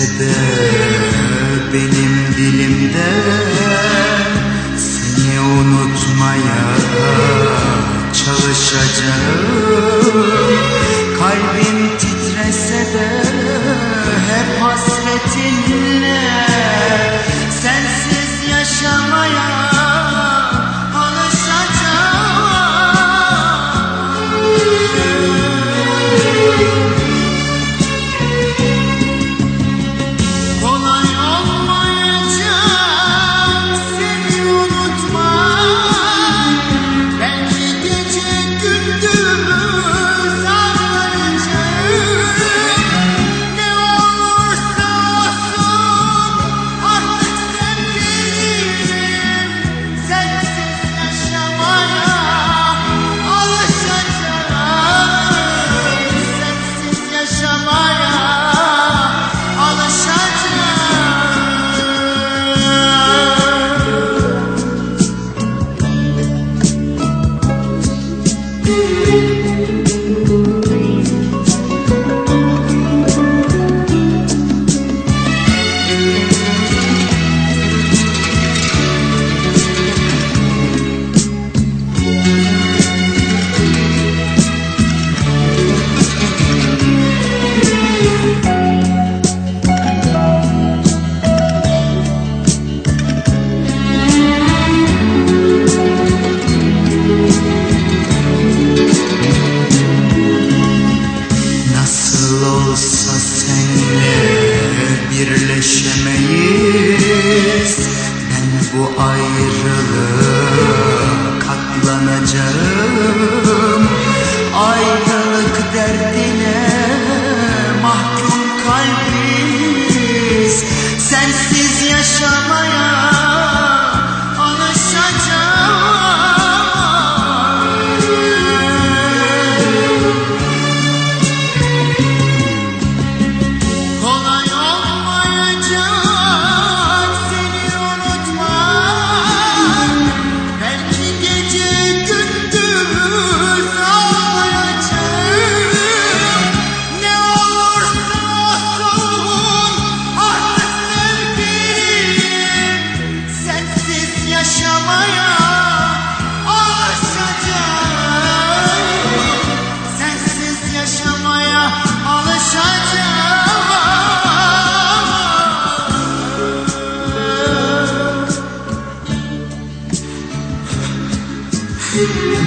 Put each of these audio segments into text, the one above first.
de benim dilimde Seni unutmaya çalışacağım. Birleşemeyiz Ben bu ayrılığa katlanacağım. Ayrılık derdine mahkum kalbiz. Sensiz yaşamaya yaşamaya alışacağım. Sensiz yaşamaya alışacağım.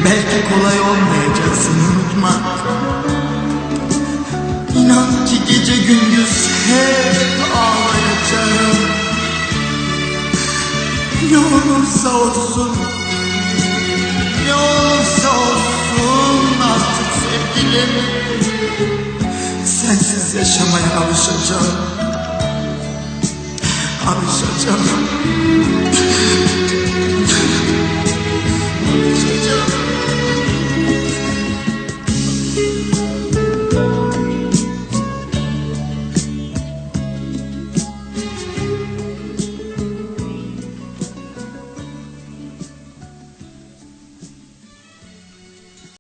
Belki kolay olmayacak seni unutmak İnan ki gece gündüz hep Ne olursa olsun Ne olursa olsun artık sevgilim. Sensiz yaşamaya alışacağım